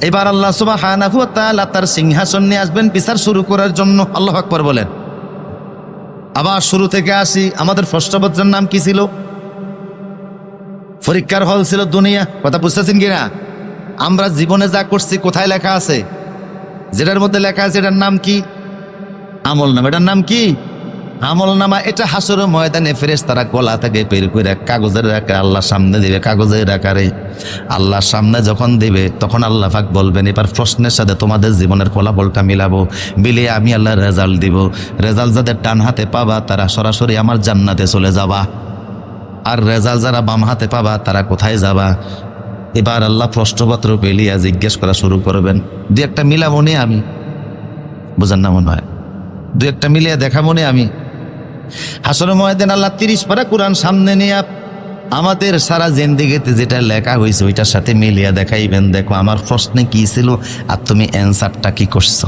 এবার আল্লাহ সুবাহ তার সিংহাসন নিয়ে আসবেন, বিচার শুরু করার জন্য। আল্লাহ আকবর বলেন। আবার শুরু থেকে আসি। আমাদের প্রশ্নপত্রের নাম কি ছিল? পরীক্ষার হল ছিল দুনিয়া। কথা বুঝতেছেন কিনা? আমরা জীবনে যা করছি, কোথায় লেখা আছে? যেটার মধ্যে লেখা আছে, এটার নাম কি? আমল নাম। এটার নাম কি? আমল নামা, এটা হাসর ময়দানে ফেরেস তারা গলা থেকে বের করে কাগজের রাখে আল্লাহ সামনে দিবে, কাগজের আকারে। আল্লাহর সামনে যখন দিবে, তখন আল্লাহ পাক বলবেন, এবার প্রশ্নের সাথে তোমাদের জীবনের ফলাফলটা মিলাবো। মিলিয়ে আমি আল্লাহ রেজাল্ট দিব। রেজাল্ট যাদের টান হাতে পাবা, তারা সরাসরি আমার জান্নাতে চলে যাবা। আর রেজাল্ট যারা বাম হাতে পাবা, তারা কোথায় যাবা? এবার আল্লাহ প্রশ্নপত্র পেলিয়া জিজ্ঞেস করা শুরু করবেন দু একটা মিলা মনে আমি? বোঝার না মনে হয়। দু একটা মিলিয়ে দেখা মনে আমি? হাসর ময়দান আল্লাহ তিরিশ পারা কোরআন সামনে নিয়ে আমাদের সারা জেন্দিগিতে যেটা লেখা হয়েছে, ওইটার সাথে মিলিয়া দেখাইবেন। দেখো, আমার প্রশ্নে কি ছিল আর তুমি অ্যান্সারটা কি করছ?